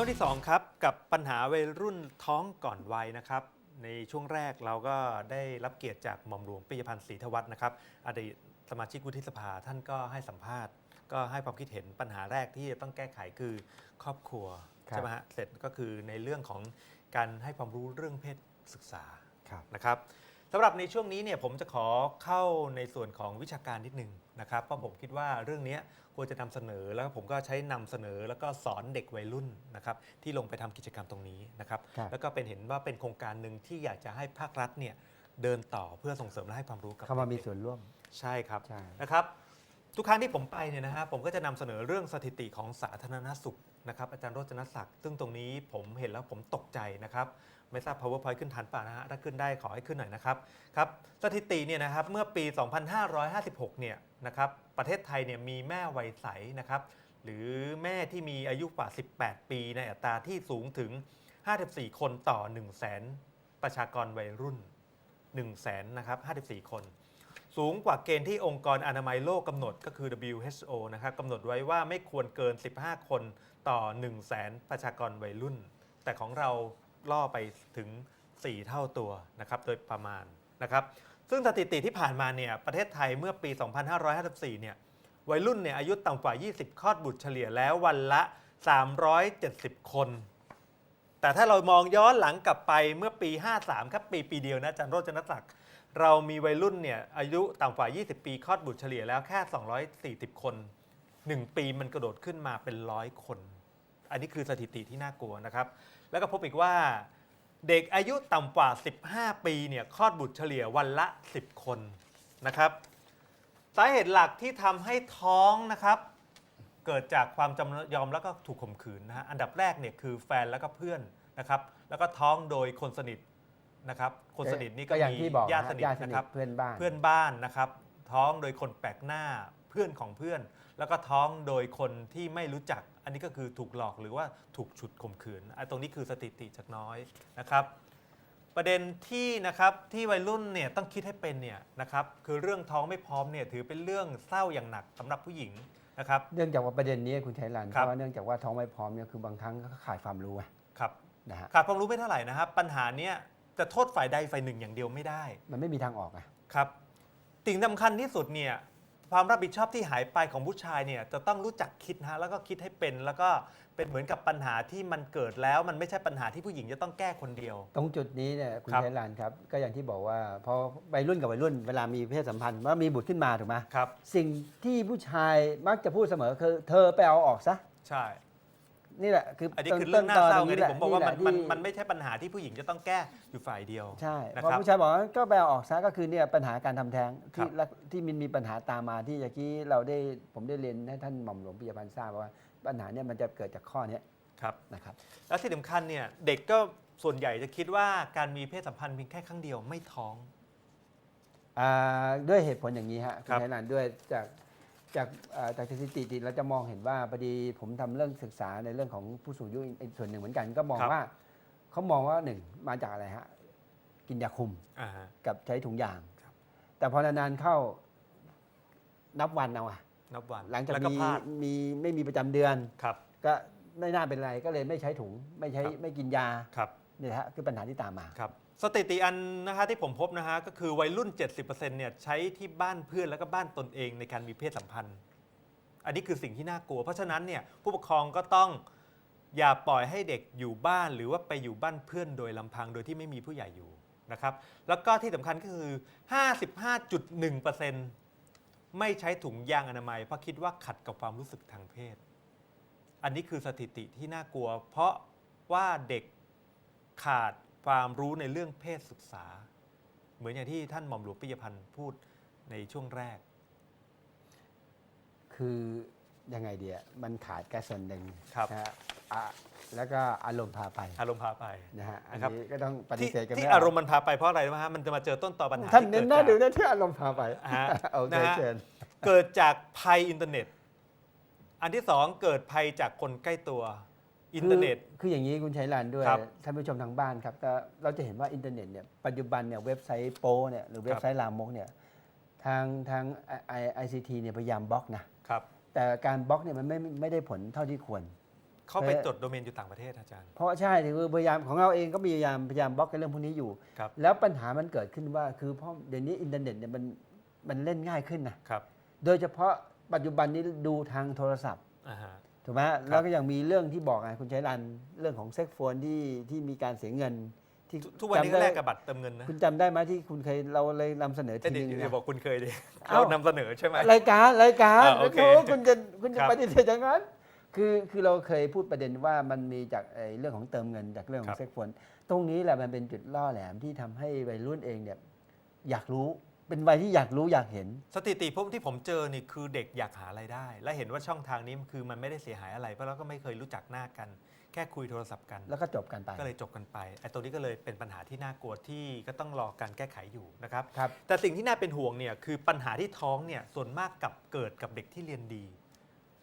ช่วงที่ 2 ครับ กับปัญหาวัยรุ่นท้องก่อนวัยนะครับ ในช่วงแรกเราก็ได้รับเกียรติจากหม่อมหลวงปิยพันธ์ศรีทวัฒน์นะครับอดีตสมาชิกวุฒิสภาท่านก็ให้สัมภาษณ์ ก็ให้ความคิดเห็นปัญหาแรกที่จะต้องแก้ไขคือครอบครัวครับใช่ไหมฮะเสร็จก็คือในเรื่องของการให้ความรู้เรื่องเพศศึกษาครับนะครับสำหรับในช่วงนี้เนี่ยผมจะขอเข้าในส่วนของวิชาการนิดนึงนะครับเพราะผมคิดว่าเรื่องเนี้ย ควรจะนำเสนอแล้วก็ผมก็ใช้นำเสนอแล้วก็สอนเด็กวัยรุ่นนะครับที่ลงไปทำกิจกรรมตรงนี้นะครับครับแล้วก็เป็นเห็นว่าเป็นโครงการหนึ่งที่อยากจะให้ภาครัฐเนี่ยเดินต่อเพื่อส่งเสริมและให้ความรู้กับเข้ามามีด็กๆส่วนร่วมใช่ครับใช่นะครับ ทุกครั้งที่ผมไปเนี่ยนะฮะผมก็จะนำเสนอเรื่องสถิติของสาธารณสุขนะครับอาจารย์โรจนศักดิ์ซึ่งตรงนี้ผมเห็นแล้วผมตกใจนะครับไม่ทราบ powerpoint ขึ้นทันป่ะนะฮะถ้าขึ้นได้ขอให้ขึ้นหน่อยนะครับครับสถิติเนี่ยนะครับเมื่อปี 2556 เนี่ยนะครับประเทศไทยเนี่ยมีแม่วัยใสนะครับหรือแม่ที่มีอายุกว่า 18 ปีในอัตราที่สูงถึง 54 คนต่อ 1 0 0 0 0แสนประชากรวัยรุ่น 1 0 0 0 0แสนนะครับ54 คน สูงกว่าเกณฑ์ที่องค์กรอนามัยโลกกำหนดก็คือ WHO นะครับกำหนดไว้ว่าไม่ควรเกิน 15 คนต่อ 1 0 0 0 0แสนประชากรวัยรุ่น แต่ของเราล่อไปถึง 4 เท่าตัวนะครับโดยประมาณนะครับ ซึ่งสถิติที่ผ่านมาเนี่ยประเทศไทยเมื่อปี 2554 เนี่ยวัยรุ่นเนี่ยอายุต่ำกว่า 20 คลอดบุตรเฉลี่ยแล้ววันละ 370 คน แต่ถ้าเรามองย้อนหลังกลับไปเมื่อปี 53 ครับปีปีเดียวนะอาจารย์โรจนศักดิ์ เรามีวัยรุ่นเนี่ยอายุต่ำกว่า 20 ปีคลอดบุตรเฉลี่ยแล้วแค่ 240 คน 1 ปีมันกระโดดขึ้นมาเป็นร้อยคน อันนี้คือสถิติที่น่ากลัวนะครับ แล้วก็พบอีกว่าเด็กอายุต่ำกว่า 15 ปีเนี่ยคลอดบุตรเฉลี่ยวันละ 10 คนนะครับสาเหตุหลักที่ทำให้ท้องนะครับ เกิดจากความจำยอมแล้วก็ถูกข่มขืนนะฮะอันดับแรกเนี่ยคือแฟนแล้วก็เพื่อนนะครับ แล้วก็ท้องโดยคนสนิท นะครับคนสนิทนี่ก็ก็อย่างมีที่บอกญาติสนิทญาติสนินะทครับ เพื่อนบ้าน เพื่อนบ้านนะครับ ท้องโดยคนแปลกหน้าเพื่อนของเพื่อน แล้วก็ท้องโดยคนที่ไม่รู้จัก อันนี้ก็คือถูกหลอกหรือว่าถูกฉุดข่มขืนอันตรงนี้คือสถิติจากน้อยนะครับ ประเด็นที่นะครับที่วัยรุ่นเนี่ยต้องคิดให้เป็นเนี่ยนะครับคือเรื่องท้องไม่พร้อมเนี่ยถือเป็นเรื่องเศร้าอย่างหนักสำหรับผู้หญิงนะครับ เนื่องจากว่าประเด็นนี้คุณชัยรันเพครับ ราะว่าเนื่องจากว่าท้องไม่พร้อมเนี่ยคือบางครั้งก็ขาดความรู้ไงครับ นะฮะ ขาดความรู้ไม่เท่าไหร่นะครับ ปัญหาเนี้ย จะโทษฝ่ายใดฝ่ายหนึ่งอย่างเดียวไม่ได้มันไม่มีทางออกอะครับสิ่งสำคัญที่สุดเนี่ยความรับผิดชอบที่หายไปของผู้ชายเนี่ยจะต้องรู้จักคิดนะฮะแล้วก็คิดให้เป็นแล้วก็เป็นเหมือนกับปัญหาที่มันเกิดแล้ว มันไม่ใช่ปัญหาที่ผู้หญิงจะต้องแก้คนเดียว ตรงจุดนี้เนี่ยคุณครับ ชัยรันครับ ก็อย่างที่บอกว่าพอวัยรุ่นกับวัยรุ่นเวลามีเพศสัมพันธ์ว่ามีบุตรขึ้นมาถูกไหมครับ สิ่งที่ผู้ชายมักจะพูดเสมอคือ เธอไปเอาออกซะ ใช่ นี่แหละคืออันนี้ต้คือเรื่องน่าเศร้าไงต้นตที่ผมบอกว่ามันแหละมันที่มันไม่ใช่ปัญหาที่ผู้หญิงจะต้องแก้อยู่ฝ่ายเดียวใช่นะพอครับผู้ชายบอกว่าก็ไปเอาออกซะก็คือเนี่ยปัญหาการทำแท้งครัที่บละที่มันมีปัญหาตามมาที่เมื่อกี้เราได้ผมได้เรียนให้ท่านหม่อมหลวงปิยพันธ์ทราบว่าปัญหาเนี่ยมันจะเกิดจากข้อเนี้ยครับ นะครับ แล้วที่สำคัญเนี่ยเด็กก็ส่วนใหญ่จะคิดว่าการมีเพศสัมพันธ์เพียงแค่ครั้งเดียวไม่ท้อง อ่าด้วยเหตุผลอย่างนี้ฮะคคุรัณบชัยนันท์ด้วยจาก จากอ่าจากสถิติที่เราจะมองเห็นว่าพอดีผมทำเรื่องศึกษาในเรื่องของผู้สูงอายุอีกส่วนหนึ่งเหมือนกัน ก็มองว่าเขามองว่าหนึ่งมาจากอะไรฮะกินยาคุม อ่าฮะ กับใช้ถุงยาง ครับ แต่พอนานๆเข้านับวันเอาอะนับวันหลังจากแล้วก็มีพลาดมีไม่มีประจำเดือน ครับ ก็ไม่น่าเป็นไรก็เลยไม่ใช้ถุง ไม่ใช้ครับ ไม่กินยาครับเนี่ยฮะคือปัญหาที่ตามมา ครับ สถิติอันนะฮะที่ผมพบนะฮะก็คือวัยรุ่น 70%เนี่ยใช้ที่บ้านเพื่อนแล้วก็บ้านตนเองในการมีเพศสัมพันธ์ อันนี้คือสิ่งที่น่ากลัว เพราะฉะนั้นเนี่ยผู้ปกครองก็ต้องอย่าปล่อยให้เด็กอยู่บ้าน หรือว่าไปอยู่บ้านเพื่อนโดยลำพังโดยที่ไม่มีผู้ใหญ่อยู่นะครับแล้วก็ที่สำคัญก็คือ 55.1%ไม่ใช้ถุงยางอนามัยเพราะคิดว่าขัดกับความรู้สึกทางเพศ อันนี้คือสถิติที่น่ากลัว เพราะว่าเด็กขาด ความรู้ในเรื่องเพศศึกษา เหมือนอย่างที่ท่านหม่อมหลวงปิยพันธ์พูดในช่วงแรก คือยังไงเดียมันขาดแค่ส่วนหนึ่งครับ นะฮะอะแล้วก็อารมณ์พาไปอารมณ์พาไป นะฮะอันนะครับ นี้ก็ต้องปฏิที่เสธกันที่ไม่ได้อารมณ์มันพาไปเพราะอะไรรู้ไหมฮะมันจะมาเจอต้นตอปัญหาท่านที่เน้เกินดหน้าจากดูได้ที่อารมณ์พาไปฮะโอเคนะฮะ เชิญเกิดจากภัยอินเทอร์เน็ต อันที่สองเกิดภัยจากคนใกล้ตัว อินเทอร์เน็ตคือคืออย่างนี้คุณชัยรันด้วยครับท่านผู้ชมทางบ้านครับก็เราจะเห็นว่าอินเทอร์เน็ตเนี่ยปัจจุบันเนี่ยเว็บไซต์โป้เนี่ยหรือเว็บไซต์ลามกเนี่ยทางทางไอไอซีทีเนี่ยพยายามบล็อกนะครับ แต่การบล็อกเนี่ยมันไม่ไม่ได้ผลเท่าที่ควร เขาไปจดโดเมนอยู่ต่างประเทศอาจารย์ เพราะใช่คือพยายามของเราเองก็พยายามพยายามบล็อกในเรื่องพวกนี้อยู่ ครับ แล้วปัญหามันเกิดขึ้นว่าคือเพราะเดี๋ยวนี้อินเทอร์เน็ตเนี่ยมันมันเล่นง่ายขึ้นนะครับ โดยเฉพาะปัจจุบันนี้ดูทางโทรศัพท์ อ่าฮะ ถูกไหมแล้วก็ยังมีเรื่องที่บอกไงคุณใช้รันเรื่องของเซ็กโฟนที่ที่มีการเสียเงิน ที่ทุกทุกวันนี้จำก็ได้แลกกับบัตรเติมเงินนะคุณจำได้ไหมที่คุณเคยเราเลยนำเสนอแต่ทีเดี๋นึยวงเดี๋ยวนะบอกคุณเคยดิเอ้า เรานำเสนอใช่ไหม รายการรายการอ่าโอเคโอ้คุณจะคุณจะครับปฏิเสธอย่างนั้น คือคือเราเคยพูดประเด็นว่ามันมีจากไอ้เรื่องของเติมเงินจากเรื่องขคอรังบ เซ็กโฟนตรงนี้แหละมันเป็นจุดล่อแหลมที่ทำให้วัยรุ่นเองเนี่ยอยากรู้ เป็นวัยที่อยากรู้อยากเห็น สถิติพวกที่ผมเจอนี่คือเด็กอยากหารายได้ และเห็นว่าช่องทางนี้คือมันไม่ได้เสียหายอะไร เพราะเราก็ไม่เคยรู้จักหน้ากัน แค่คุยโทรศัพท์กันแล้วก็จบกันไป ก็เลยจบกันไปไอ้ตัวนี้ก็เลยเป็นปัญหาที่น่ากลัวที่ก็ต้องรอการแก้ไขอยู่นะครับ ครับ แต่สิ่งที่น่าเป็นห่วงเนี่ยคือปัญหาที่ท้องเนี่ยส่วนมากกับเกิดกับเด็กที่เรียนดี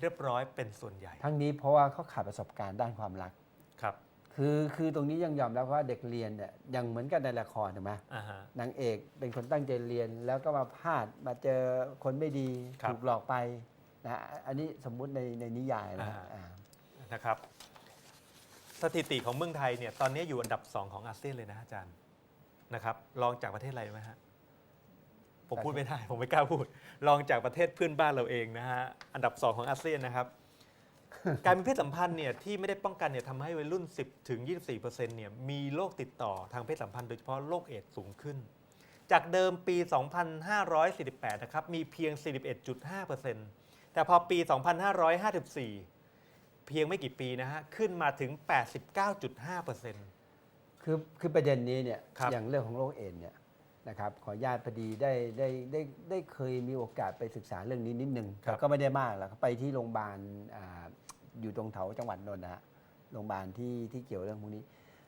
เรียบร้อยเป็นส่วนใหญ่ทั้งนี้เพราะว่าเขาขาดประสบการณ์ด้านความรัก ครับ คือคือตรงนี้ยังยอมรับว่าเด็กเรียนเนี่ยยังเหมือนกันในละครถูกไหมอ่าฮะ นางเอกเป็นคนตั้งใจเรียนแล้วก็มาพลาดมาเจอคนไม่ดีครับ ถูกหลอกไปนะฮะอันนี้สมมุติในในนิยายนะฮะอ่าอ่านะครับ สถิติของเมืองไทยเนี่ยตอนนี้อยู่อันดับ 2 ของอาเซียนเลยนะอาจารย์นะครับรองจากประเทศอะไรไหมฮะผมพูดไม่ได้ ผมไม่กล้าพูดรองจากประเทศเพื่อนบ้านเราเองนะฮะอันดับ 2 ของอาเซียนนะครับ การมีเพศสัมพันธ์เนี่ยที่ไม่ได้ป้องกันเนี่ยทำให้วัยรุ่น 10ถึง24%เนี่ยมีโรคติดต่อทางเพศสัมพันธ์โดยเฉพาะโรคเอดส์สูงขึ้น จากเดิมปี 2548 นะครับมีเพียง 41.5%แต่พอปี 2554 เพียงไม่กี่ปีนะฮะขึ้นมาถึง 89.5%คือคือประเด็นนี้เนี่ยครับอย่างเรื่องของโรคเอดส์เนี่ยนะครับขออนุญาตพอดีได้ได้ได้ได้เคยมีโอกาสไปศึกษาเรื่องนี้นิดนึงครับแต่ก็ไม่ได้มากหรอกไปที่โรงพยาบาล อ่าอยู่ตรงแถวจังหวัดนนท์นะฮะโรงพยาบาลที่ที่เกี่ยวเรื่องพวกนี้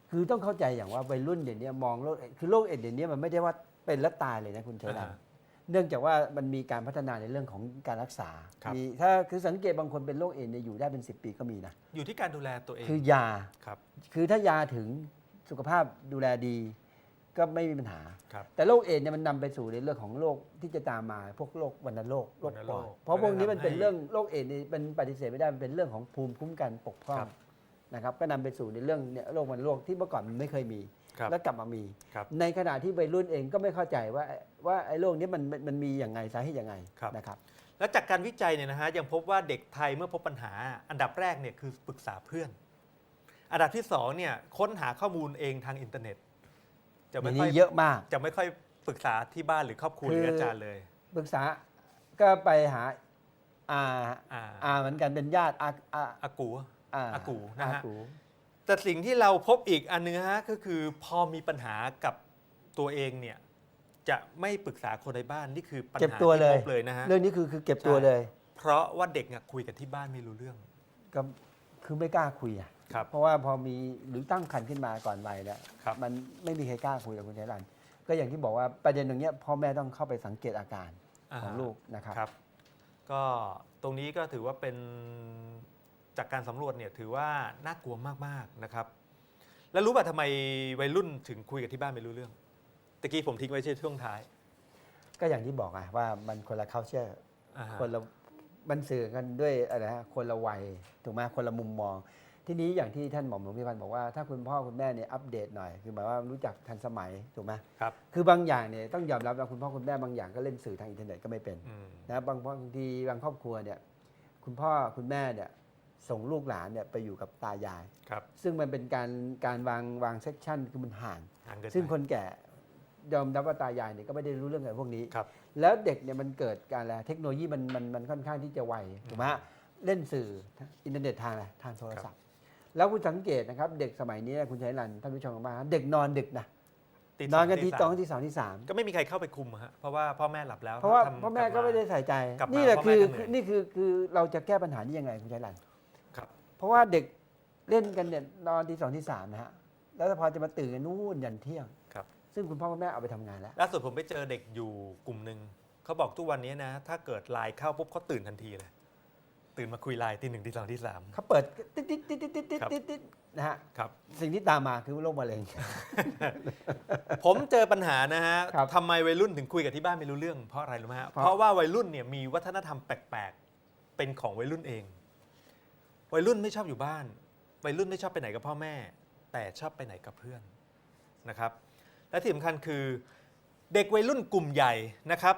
คือต้องเข้าใจอย่างว่าวัยรุ่นเดี๋ยวนี้มองโรคเอดส์คือโรคเอดส์เดี๋ยวนี้มันไม่ได้ว่าเป็นแล้วตายเลยนะคุณเชอรันอ่าฮะเนื่องจากว่ามันมีการพัฒนาในเรื่องของการรักษาครับ มีถ้าคือสังเกตบางคนเป็นโรคเอดส์เนี่ยอยู่ได้เป็น 10 ปีก็มีนะอยู่ที่การดูแลตัวเองคือยา ครับ คือถ้ายาถึงสุขภาพดูแลดี ก็ไม่มีปัญหา ครับ แต่โรคเอดส์เนี่ยมันนำไปสู่ในเรื่องของโรคที่จะตามมาพวกโรควัณโรคโรควัณปโรอคดเพราะพวกนี้มันเป็นก็เลยทำให้เรื่องโรคเอดส์นี่เป็นปฏิเสธไม่ได้มันเป็นเรื่องของภูมิคุ้มกันปกพร่อครังบนะครับก็นำไปสู่ในเรื่องเนี่ยโรควัณโรคที่เมื่อก่อนมันไม่เคยมี ครับแล้วกลับมามี ครับในขณะที่วัยรุ่นเองก็ไม่เข้าใจว่าว่าไอ้โรคนี้มันมันมันมีอย่างไงสาเหตุยังไงครับ นะครับ แล้วจากการวิจัยเนี่ยนะฮะยังพบว่าเด็กไทยเมื่อพบปัญหา อันดับแรกเนี่ยคือปรึกษาเพื่อน อันดับที่สองเนี่ยค้นหาข้อมูลเองทางอินเทอร์เน็ต จะเดี๋ไม่ยวค่อนี้ยเยอะมาก จะไม่ค่อยปรึกษาที่บ้านหรือครอบครัวหคือรืออาจารย์เลย ปรึกษาก็ไปหาอาอ่าอาเหมือนกันเป็นญาติอาอาอากูอาอากูนะฮะอากูแต่สิ่งที่เราพบอีกอันนึงฮะก็คือพอมีปัญหากับตัวเองเนี่ยจะไม่ปรึกษาคนในบ้านนี่คือปัญเก็บหาตัวที่เลยพบเลยนะฮะเรื่องนี้คือคือเก็บตัวใช่เลย เพราะว่าเด็กเนี่ยคุยกันที่บ้านไม่รู้เรื่องก็คือไม่กล้าคุยอะ ครับเพราะว่าพอมีหรือตั้งครรภ์ขึ้นมาก่อนวัยเนี่ยครับ มันไม่มีใครกล้าคุยกับคุณชัยรันก็อย่างที่บอกว่าประเด็นตรงเนี้ยพ่อแม่ต้องเข้าไปสังเกตอาการของลูกนะครับครับ ก็ตรงนี้ก็ถือว่าเป็นจากการสำรวจเนี่ยถือว่าน่ากลัวมากๆนะครับ แล้วรู้ป่ะทำไมวัยรุ่นถึงคุยกับที่บ้านไม่รู้เรื่องตะกี้ผมทิ้งไว้ช่วงท้าย ก็อย่างที่บอกไงว่ามันคนละ culture อ่าฮะคนละมันสื่อกันด้วยอะไรฮะคนละวัยถูกไหมคนละมุมมอง ทีนี้อย่างที่ท่านหม่อมหลวงพิพันธ์บอกว่าถ้าคุณพ่อคุณแม่เนี่ยอัปเดตหน่อย คือหมายว่ารู้จักทันสมัยถูกไหมครับคือบางอย่างเนี่ยต้องยอมรับว่าคุณพ่อคุณแม่บางอย่างก็เล่นสื่อทางอินเทอร์เน็ตก็ไม่เป็นอืมนะบางบางทีบางครอบครัวเนี่ยคุณพ่อคุณแม่เนี่ยส่งลูกหลานเนี่ยไปอยู่กับตายายครับซึ่งมันเป็นการการวางวางเซกชันคือมันห่างห่างเกินไปซึ่งคนแก่ยอมรับว่าตายายเนี่ยก็ไม่ได้รู้เรื่องอะไรพวกนี้ครับแล้วเด็กเนี่ยมันเกิดการอะไรเทคโนโลยีมันมันมันค่อนข้างที่จะไวถูกไหมฮะเล่นสื่ออินเทอร์เน็ตทางอะไรทางโทรศัพท์ แล้วคุณสังเกตนะครับ เด็กสมัยนี้คุณชัยรันท่านผู้ชมมาเด็กนอนดึกนะตีนอนกันสทีสามสองที่สองที่สามก็ไม่มีใครเข้าไปคุมอะฮะเพราะว่าพ่อแม่หลับแล้วเพราะว่าทำพ่อแม่ลับก็ไม่ได้ใส่ใจกลับมานี่แหละพ่อคือแม่ก็เหนื่อยคือนี่คือคือเราจะแก้ปัญหานี้ยังไงคุณชัยรันครับ เพราะว่าเด็กเล่นกันเนี่ยนอนที่สองที่สามนะฮะแล้วพอจะมาตื่นกันนู่นยันเที่ยงครับซึ่งคุณพ่อคุณแม่เอาไปทำงานแล้วล่าสุดผมไปเจอเด็กอยู่กลุ่มหนึ่งเขาบอกทุกวันนี้นะ ถ้าเกิดไลน์เข้าปุ๊บเขาตื่นทันทีเลย ตื่นมาคุยไลน์ที่หนึ่งที่สองที่สาม เขาเปิดติ๊ดติ๊ดติ๊ดติ๊ดติ๊ดครับติ๊ดติ๊ดนะฮะครับ สิ่งที่ตามมาคือโรคมะเร็ง ผมเจอปัญหานะฮะครับทำไมวัยรุ่นถึงคุยกับที่บ้านไม่รู้เรื่องเพราะอะไรรู้ไหมฮะเพราะ เพราะว่าวัยรุ่นเนี่ยมีวัฒนธรรมแปลกๆ เป็นของวัยรุ่นเอง วัยรุ่นไม่ชอบอยู่บ้าน วัยรุ่นไม่ชอบไปไหนกับพ่อแม่ แต่ชอบไปไหนกับเพื่อนนะครับ และที่สำคัญคือเด็กวัยรุ่นกลุ่มใหญ่นะครับ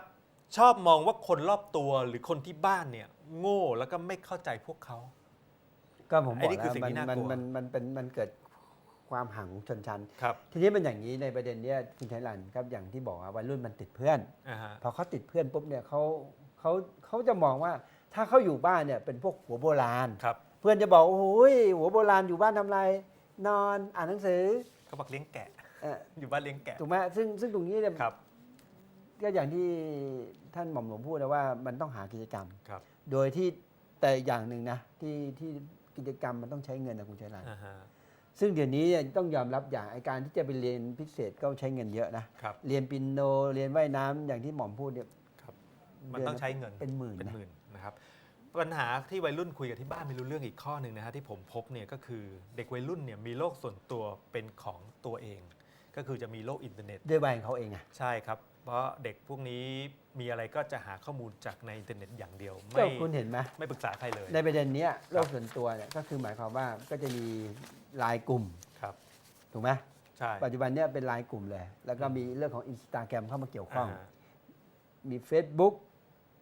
ชอบมองว่าคนรอบตัวหรือคนที่บ้านเนี่ย โง่แล้วก็ไม่เข้าใจพวกเขา ก็ผมไอ้บอกนี่คือแล้วสิ่งมันที่น่ากมันลัว มันมันเป็นมันเกิดความห่างของชนชั้น ครับทีนี้มันอย่างนี้ในประเด็นเนี้ยคุณชัยรันครับอย่างที่บอกว่าวัยรุ่นมันติดเพื่อน อ่าฮะพอเขาติดเพื่อนปุ๊บเนี่ยเขาเขาเขาจะมองว่าถ้าเขาอยู่บ้านเนี่ยเป็นพวกหัวโบราณ ครับเพื่อนจะบอกโอ้ยหัวโบราณอยู่บ้านทำไร นอนอ่านหนังสือเขาบอกเลี้ยงแกะ เอ่ออยู่บ้านเลี้ยงแกะถูกไหมซึ่งซึ่งตรงนี้เนี่ยครับก็อย่างที่ท่านหม่อมหลวงพูดนะว่ามันต้องหากิจกรรม ครับ โดยที่แต่อย่างหนึ่งนะที่ที่กิจกรรมมันต้องใช้เงินนะคุณชัยรันอ่าฮะ ซึ่งเดี๋ยวนี้เนี่ยต้องยอมรับอย่างไอการที่จะไปเรียนพิเศษก็ใช้เงินเยอะนะครับ เรียนปิโนเรียนว่ายน้ำอย่างที่หม่อมพูดเนี่ย ครับ มันต้องใช้เงินเป็นหมื่นเป็นนะหมื่นนะครับ ปัญหาที่วัยรุ่นคุยกับที่บ้านไม่รู้เรื่องอีกข้อหนึ่งนะฮะที่ผมพบเนี่ยก็คือเด็กวัยรุ่นเนี่ยมีโลกส่วนตัวเป็นของตัวเอง ก็คือจะมีโลกอินเทอร์เน็ต ด้วยวัยของเขาเองอะ ใช่ครับ เพราะเด็กพวกนี้มีอะไรก็จะหาข้อมูลจากในอินเทอร์เน็ตอย่างเดียวก็ไม่คุณเห็นไหมไม่ปรึกษาใครเลย ในประเด็นเนี้ยโลกส่วนตัวเนี่ยก็คือหมายความว่าก็จะมีไลายกลุ่มครับ ถูกไหมใช่ ปัจจุบันเนี่ยเป็นไลายกลุ่มเลย แล้วก็มีเรื่องของอินสตาแกรมเข้ามาเกี่ยวข้องอ่ามี Facebook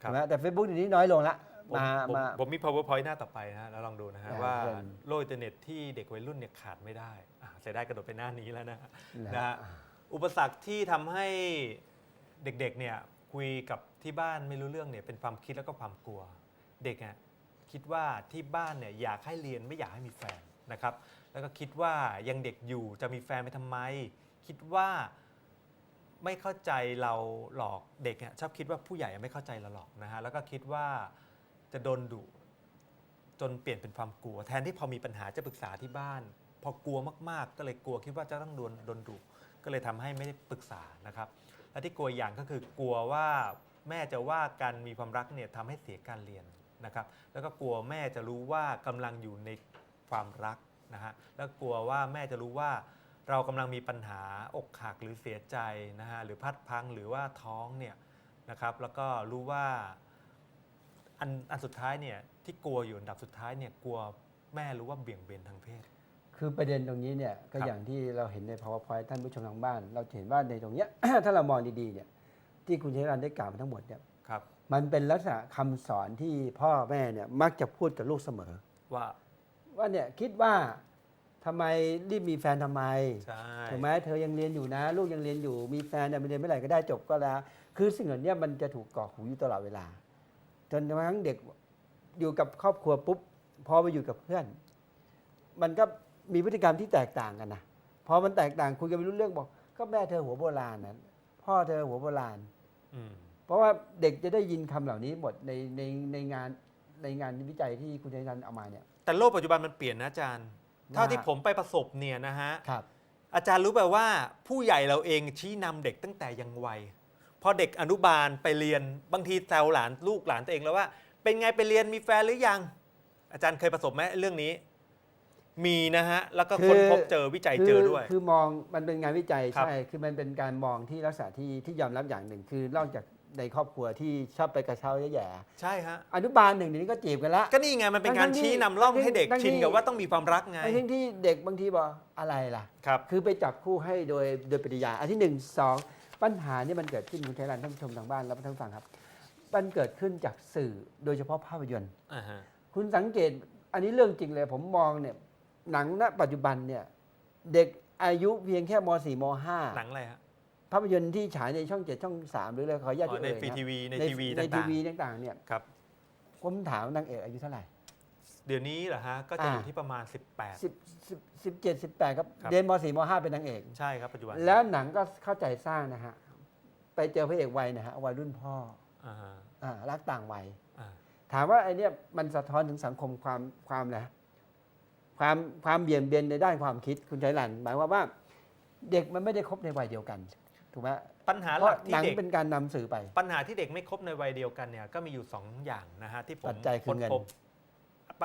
ครับ ถูกไหมแต่ Facebook เดี๋ยวนี้น้อยลงละผมมาผมมา ผมมี powerpoint หน้าต่อไปนะฮะแล้วลองดูนะฮะ อ่าว่าเชิญโลกอินเทอร์เน็ตที่เด็กวัยรุ่นเนี่ยขาดไม่ได้อ่าเสียได้กระโดดไปหน้านี้แล้วนะฮะนะนะฮะ อุปสรรคที่ทำให้ เด็กๆเนี่ยคุยกับที่บ้านไม่รู้เรื่องเนี่ยเป็นความคิดแล้วก็ความกลัว เด็กอะคิดว่าที่บ้านเนี่ยอยากให้เรียนไม่อยากให้มีแฟนนะครับ แล้วก็คิดว่ายังเด็กอยู่จะมีแฟนไปทำไม คิดว่าไม่เข้าใจเราหลอกเด็กอะชอบคิดว่าผู้ใหญ่ไม่เข้าใจเราหรอกนะฮะแล้วก็คิดว่าจะโดนดุจนเปลี่ยนเป็นความกลัว แทนที่พอมีปัญหาจะปรึกษาที่บ้าน พอกลัวมากๆ ก็เลยกลัวคิดว่าจะต้องโดนโดนดุก็เลยทำให้ไม่ได้ปรึกษานะครับ และที่กลัวอย่างก็คือกลัวว่าแม่จะว่าการมีความรักเนี่ยทำให้เสียการเรียนนะครับ แล้วก็กลัวแม่จะรู้ว่ากำลังอยู่ในความรักนะฮะแล้วกลัวว่าแม่จะรู้ว่าเรากำลังมีปัญหาอกหักหรือเสียใจนะฮะหรือพัดพังหรือว่าท้องเนี่ยนะครับ แล้วก็รู้ว่าอันอันสุดท้ายเนี่ยที่กลัวอยู่อันดับสุดท้ายเนี่ยกลัวแม่รู้ว่าเบี่ยงเบนทางเพศ คือประเด็นตรงนี้เนี่ยก็ครับ อย่างที่เราเห็นใน powerpoint ท่านผู้ชมทางบ้าน เราจะเห็นว่าในตรงเนี้ย ถ้าเรามองดีๆเนี่ยที่คุณชัยรันได้กล่าวมาทั้งหมดเนี่ยครับมันเป็นลักษณะคำสอนที่พ่อแม่เนี่ยมักจะพูดกับลูกเสมอ ว่าว่าเนี่ยคิดว่าทำไมรีบมีแฟนทำไม ใช่ ถูกไหมเธอยังเรียนอยู่นะ ลูกยังเรียนอยู่มีแฟนเนี่ยมันเรียนเมื่อไหร่ก็ได้จบก็แล้ว คือสิ่งเหล่านี้มันจะถูกกรอกหูอยู่ตลอดเวลา จนกระทั่งเด็กอยู่กับครอบครัวปุ๊บพอไปอยู่กับเพื่อน มันก็ มีพฤติกรรมที่แตกต่างกันนะพอมันแตกต่างคุยกันไม่รู้เรื่องบอก ก็แม่เธอหัวโบราณนะพ่อเธอหัวโบราณอืมเพราะว่าเด็กจะได้ยินคำเหล่านี้หมดในในในงานในงานวิจัยที่คุณชัยนันท์เอามาเนี่ย แต่โลกปัจจุบันมันเปลี่ยนนะอาจารย์ว่าเท่าที่ผมไปประสบเนี่ยนะฮะครับ อาจารย์รู้ป่าว่าผู้ใหญ่เราเองชี้นำเด็กตั้งแต่ยังวัยพอเด็กอนุบาลไปเรียนบางทีแซวหลานลูกหลานตัวเองแล้วว่า เป็นไงไปเรียนมีแฟนหรือยัง อาจารย์เคยประสบไหมเรื่องนี้ มีนะฮะ แล้วก็ค้นพบเจอวิจัยเจอด้วยคือคือมองมันเป็นงานวิจัยครับ ใช่คือมันเป็นการมองที่ลักษณะที่ที่ยอมรับอย่างหนึ่ง คือนอกจากในครอบครัวที่ชอบไปกระเช้าแย่ใช่ฮะ ๆอนุบาลหนึ่งเดี๋ยวนี้ก็จีบกันละ ก็นี่ไงมันเป็นทั้การงๆที่ชี้นำร่องให้เด็กทั้งๆ ชินที่กับว่าต้องมีความรักไง ไอ้ที่ที่เด็กบางทีบอกอะไรล่ะ ครับ คือไปจับคู่ให้โดยโดยปริยายอันที่หนึ่งสองปัญหานี่มันเกิดขึ้นคุณชัยรันท่านผู้ชมทางบ้านและท่านผู้ฟังครับ มันเกิดขึ้นจากสื่อโดยเฉพาะภาพยนตร์ อ่าฮะ คุณสังเกตอันนี้เรื่องจริงเลยผมมองเนี่ย หนังณปัจจุบันเนี่ย เด็กอายุเพียงแค่ม .4 ม หนังอะไรฮะ .5 ภาพยนตร์ที่ฉายในช่อง 7 ช่อง 3 หรืออะไรขออนุญาตอ๋อที่ในเอ่ยฟรีนะทีวีในในทีวีในทีต่างวีต่างๆเนี่ยๆครับ ผมถามนางเอกอายุเท่าไหร่ เดี๋ยวนี้เหรอฮะ ก็จะอ่าอยู่ที่ประมาณ18 10 10 17 18ครับครับ เรียนม .4 ม .5 เป็นนางเอกใช่ครับ ปัจจุบันแล้วหนังก็เข้าใจสร้างนะฮะ ไปเจอพระเอกวัยนะฮะวัยรุ่นพ่ออ่าฮะอ่ารักต่างวัย อ่าถามว่าไอเนี้ยมันสะท้อนถึงสังคมความความนะ ความความเบี่ยงเบนในด้านความคิดคุณชัยหลันหมายความว่าเด็กมันไม่ได้คบในวัยเดียวกันถูกไหมปัญหาเพหลัราะกหที่นังเด็กเป็นการนำสื่อไป ปัญหาที่เด็กไม่ครบในวัยเดียวกันเนี่ยก็มีอยู่ 2 อย่างนะฮะที่ผมปัจจัยคือเงินพบ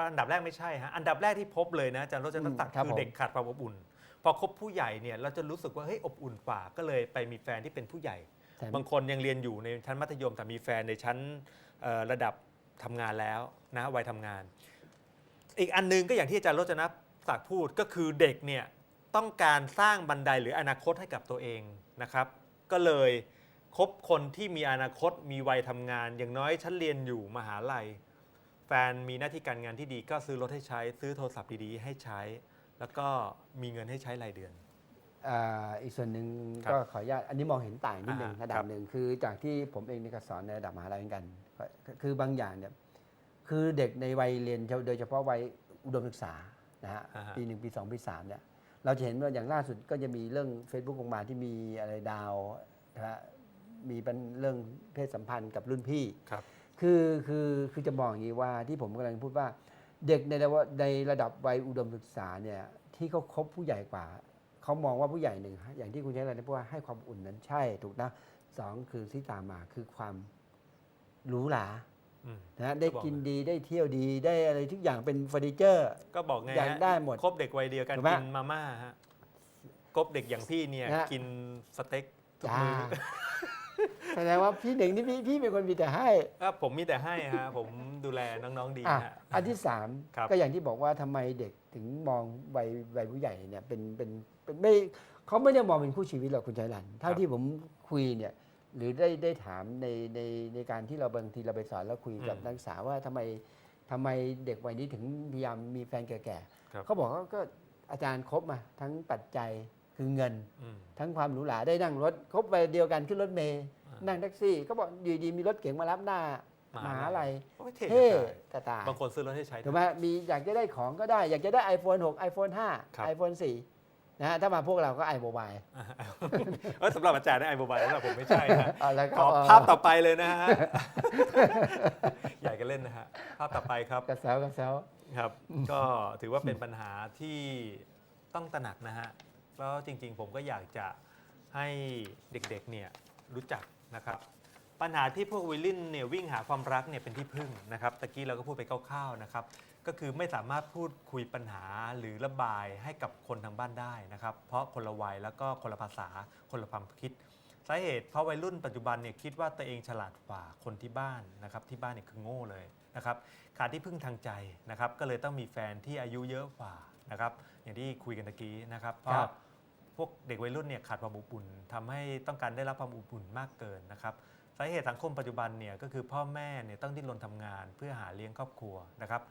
อันดับแรกไม่ใช่ฮะอันดับแรกที่พบเลยนะอาจารย์โรจนตักอืมครับคือผมเด็กขาดความอบอุ่น พอคบผู้ใหญ่เนี่ยเราจะรู้สึกว่าเฮ้ยอบอุ่นกว่าก็เลยไปมีแฟนที่เป็นผู้ใหญ่แต่บางคนยังเรียนอยู่ในชั้นมัธยมแต่มีแฟนในชั้นเอ่อระดับทำงานแล้วนะวัยทำงาน อีกอันหนึงก็อย่างที่อาจารย์โรจนะศักดิ์พูดก็คือเด็กเนี่ยต้องการสร้างบันไดหรืออนาคตให้กับตัวเองนะครับ ก็เลยคบคนที่มีอนาคตมีวัยทำงาน อย่างน้อยฉันเรียนอยู่มหาลัย แฟนมีหน้าที่การงานที่ดีก็ซื้อรถให้ใช้ ซื้อโทรศัพท์ดีๆ ให้ใช้ แล้วก็มีเงินให้ใช้รายเดือน อ่าอีกส่วนหนึ่งครับก็ขออนุญาตอันนี้มองเห็นต่างนิดหนึ่งอ่าฮะระดัครับบหนึ่งคือจากที่ผมเองเนี่ยก็สอนในระดับมหาลัยเหมือนกันก็คือบางอย่างเนี่ย คือเด็กในวัยเรียนโดยเฉพาะวัยอุดมศึกษานะฮะอ่าฮะ ปีหนึ่งปีสองปีสามเนี่ยเราจะเห็นว่าอย่างล่าสุดก็จะมีเรื่อง Facebook ออกมาที่มีอะไรดาวนะฮะมีเป็นเรื่องเพศสัมพันธ์กับรุ่นพี่ ครับ คือคือคือจะบอกอย่างนี้ว่าที่ผมกำลังพูดว่า เด็กในระดับในระดับวัยอุดมศึกษาเนี่ยที่เขาคบผู้ใหญ่กว่า เขามองว่าผู้ใหญ่หนึ่งอย่างที่คุณใช้อะไรนะพูดว่าให้ความอุ่นนั้นใช่ถูกนะสองคือที่ตามมาคือความหรูหราอืม นะฮะได้ก็บอกกินนะดีได้เที่ยวดีได้อะไรทุกอย่างเป็นเฟอร์นิเจอร์ ก็บอกไงอยากฮะได้หมดคบเด็กวัยเดียวกันถูกไหมกินมาม่าฮะคบเด็กอย่างพี่เนี่ยนะฮะกินสเต็กทุกจ้ามื้อแสดงว่าพี่หนึ่งนี่พี่พี่เป็นคนมีแต่ให้ก็ผมมีแต่ให้ฮะผมดูแลน้องๆดีอะฮะ อันที่สามครับ ก็อย่างที่บอกว่าทำไมเด็กถึงมองวัยวัยผู้ใหญ่เนี่ยเป็นเป็นเป็นไม่เขาไม่ได้มองเป็นคู่ชีวิตหรอกคุณชัยรันเท่าที่ผมคุยเนี่ย หรือได้ได้ถามในในในการที่เราบางทีเราไปสอนแล้วคุยกับอืมนักศึกษาว่าทำไมทำไมเด็กวัยนี้ถึงพยายามมีแฟนแก่ครับๆเขาบอกว่าก็อาจารย์ครบมาทั้งปัจจัยคือเงินอืมทั้งความหรูหราได้นั่งรถครบไปเดียวกันขึ้นรถเมย์อ่านั่งแท็กซี่เขาบอกอยู่ดีมีรถเก๋งมารับหน้ามหาลัยโอ้ยเท่เท่จะตายตาตายบางคนซื้อรถให้ใช้ถูกไหมมีอยากจะได้ของก็ได้ อยากจะได้ iPhone 6 iPhone ครับ5 iPhone 4 นะฮะถ้ามาพวกเราก็ iMobile อะเออสำหรับอาจารย์ในไอโมบายสำหรับผมไม่ใช่ฮะเอาแล้วก็ขอภาพต่อไปเลยนะฮะ ใหญ่กันเล่นนะฮะ ภาพต่อไปครับ กระแซวกระแซวครับ ก็ถือว่าเป็นปัญหาที่ต้องตระหนักนะฮะ แล้วจริงๆ ผมก็อยากจะให้เด็กๆ เนี่ยรู้จักนะครับ ปัญหาที่พวกวิลลินเนี่ยวิ่งหาความรักเนี่ยเป็นที่พึ่งนะครับตะกี้เราก็พูดไปคร่าวๆนะครับก็คือไม่สามารถพูดคุยปัญหาหรือระบายให้กับคนทางบ้านได้นะครับเพราะคนละวัยแล้วก็คนละภาษาคนละความคิดสาเหตุเพราะวัยรุ่นปัจจุบันเนี่ยคิดว่าตัวเองฉลาดกว่าคนที่บ้านนะครับที่บ้านเนี่ยคือโง่เลยนะครับขาดที่พึ่งทางใจนะครับก็เลยต้องมีแฟนที่อายุเยอะกว่านะครับอย่างที่คุยกันตะกี้นะครับเพครัราะบพวกเด็กวัยรุ่นเนี่ยขาดความอบอุ่นทำให้ต้องการได้รับความอบอุ่นมากเกินนะครับ สาเหตุสังคมปัจจุบันเนี่ยก็คือพ่อแม่เนี่ยต้องดิ้นรนทำงาน เพื่อหาเลี้ยงครอบครัวนะครับ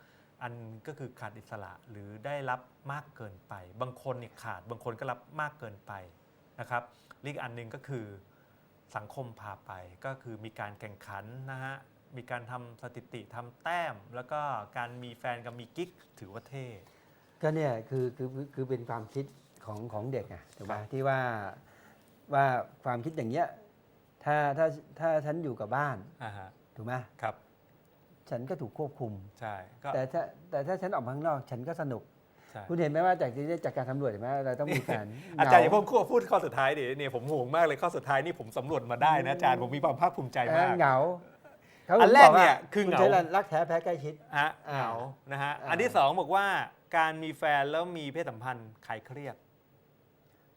อันก็คือขาดอิสระหรือได้รับมากเกินไป บางคนเนี่ยขาดบางคนก็รับมากเกินไปนะครับและอีกอันหนึ่งก็คือสังคมพาไปก็คือมีการแข่งขันนะฮะมีการทำสถิติทำแต้ม แล้วก็การมีแฟนกับมีกิ๊กถือว่าเท่ก็เนี่ยคือคือคือคือเป็นความคิดของของเด็กอะถูกไหมครับที่ว่าว่าความคิดอย่างเงี้ย ถ้าถ้าถ้าฉันอยู่กับบ้านอ่าฮะถูกไหมครับ ฉันก็ถูกควบคุม ใช่ก็ แต่ถ้าแต่ถ้าฉันออกมาข้างนอกฉันก็สนุก ใช่ คุณเห็นไหมว่าจากที่จากการสำรวจเห็นไหมเราต้องมีแฟนอาจารย์อย่าเหงเพิ่งพูดพูดข้อสุดท้ายดิเนี่ยผมห่วงมากเลยข้อสุดท้ายนี่ผมสำรวจมาได้นะอาจารย์ผมมีความภาคภูมิใจเอมาอกเหงาเขาอันแรกบว่าเนี่ยคือเหงา ณใช้รักแท้แพ้ใกล้ชิด ฮะอ่าเหงานะฮะอ่า อันที่สองบอกว่าการมีแฟนแล้วมีเพศสัมพันธ์คลายเครียด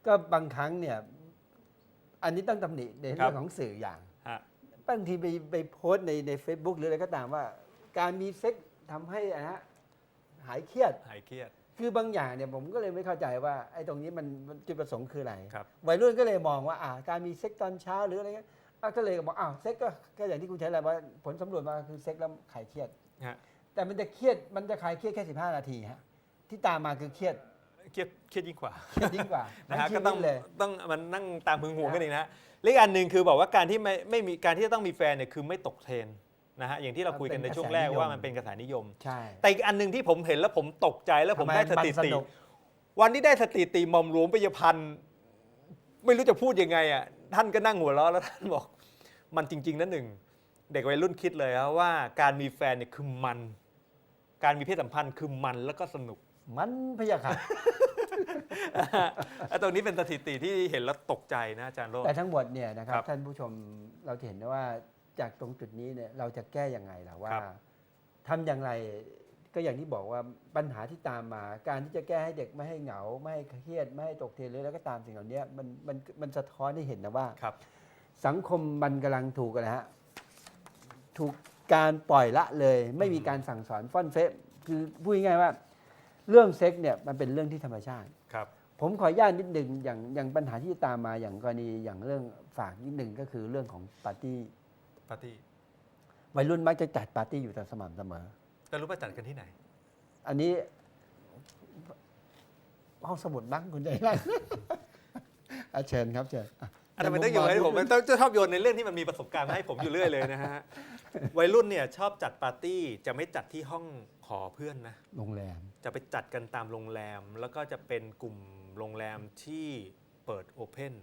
ก็บางครั้งเนี่ย อันนี้ต้องตำหนิในครัเรื่บองของสื่ออย่างฮะ บางทีไปไปโพสต์ในใน Facebook หรืออะไรก็ตามว่า การมีเซ็กทำให้อะนะฮะหายเครียด หายเครียด คือบางอย่างเนี่ยผมก็เลยไม่เข้าใจว่าไอ้ตรงนี้มันมันจุดประสงค์คืออะไร ครับ วัยรุ่นก็เลยมองว่าอ่าการมีเซ็กตอนเช้าหรืออะไรเงี้ยอะก็เลยบอกอ้าวเซ็กก็ก็อย่างที่คุณใช้อะไรว่าผลสำรวจมาคือเซ็กแล้วคลายเครียด ฮะ แต่มันจะเครียดมันจะคลายเครียดแค่ 15 นาทีฮะที่ตามมาคือเครียด เครียดเครียดยิ่งกว่าเครียดยิ่งกว่านะฮะทั้ก็ชีต้องวิตเลย ต้องมันนั่งตามพึงห่วงกันเองนะและอีกอันหนึ่งคือบอกว่าการที่ไม่ไม่มีการที่จะต้องมีแฟนเนี่ยคือไม่ตกเทรนด์นะฮะอย่างที่เราคุยกันในช่วงแรกว่ามันเป็นกระแสนิยม ใช่แต่อีกอันหนึ่งที่ผมเห็นแล้วผมตกใจแล้วผมทำไมได้สมันถิสตินุกวันที่ได้สถิติหม่อมหลวงปิยพันธ์ไม่รู้จะพูดยังไงอะท่านก็นั่งหัวเราะแล้วท่านบอก มันจริง ๆนะหนึ่งเด็กวัยรุ่นคิดเลยครับว่าการมีแฟนเนี่ยคือมัน การมีเพศสัมพันธ์คือมันแล้วก็สนุก มันพยาค่ะไอ้ตรงนี้เป็นสถิติที่เห็นแล้วตกใจนะอาจารย์โรจน์แต่ทั้งหมดเนี่ยนะครัครับบท่านผู้ชมเราจะเห็นได้ว่าจากตรงจุดนี้เนี่ยเราจะแก้ยังไงล่ะว่าครับทำอย่างไรก็อย่างที่บอกว่าปัญหาที่ตามมา การที่จะแก้ให้เด็กไม่ให้เหงา ไม่ให้เครียดไม่ให้ตกเทรนหรือแล้วก็ตามสิ่งเหล่านี้มันมันมันสะท้อนให้เห็นนะว่าครับ สังคมมันกำลังถูกนะฮะถูกการปล่อยละเลย ไม่มีการสั่งสอนฟ่อนเฟะคือพูดง่ายๆว่า เรื่องเซ็กเนี่ยมันเป็นเรื่องที่ธรรมชาติ ครับ ผมขออนุญาตนิดหนึ่งอย่างอย่างปัญหาที่ตามมาอย่างกรณีอย่างเรื่องฝากนิดหนึ่งก็คือเรื่องของปาร์ตี้ปาร์ตี้ วัยรุ่นมักจะจัดปาร์ตี้อยู่แต่สม่ำเสมอแล้วรู้ว่าจัดกันที่ไหน อันนี้ห้องสมุดบ้างคุณใจร้ายอะเชิญครับเชิญอะ อันนั้นมันต้องอยู่ให้ผมมันต้องจะชอบโยนในเรื่องที่มันมีประสบการณ์มาให้ผมอยู่เรื่อยเลยนะฮะ วัยรุ่นเนี่ยชอบจัดปาร์ตี้จะไม่จัดที่ห้องหอเพื่อนนะ โรงแรม จะไปจัดกันตามโรงแรม แล้วก็จะเป็นกลุ่มโรงแรมที่เปิดโอเพน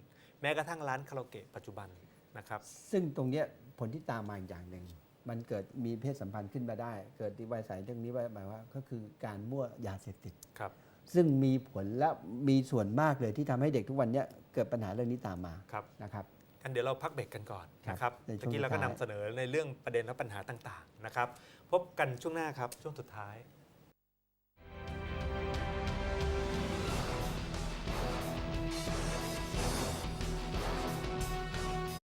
แม้กระทั่งร้านคาราโอเกะปัจจุบันนะครับ ซึ่งตรงเนี้ยผลที่ตามมาอีกอย่างหนึ่งมันเกิดมีเพศสัมพันธ์ขึ้นมาได้ เกิดที่วัยใสเรื่องนี้ว่าหมายว่าก็คือการมั่วยาเสพติดครับ ซึ่งมีผลและมีส่วนมากเลยที่ทำให้เด็กทุกวันเนี้ยเกิดปัญหาเรื่องนี้ตามมาครับนะครับกันเดี๋ยวเราพักเบรกกันก่อนนะครับในช่วงเมื่อกี้เราก็สุดท้ายนำเสนอในเรื่องประเด็นและปัญหาต่างๆนะครับ พบกันช่วงหน้าครับช่วงสุดท้าย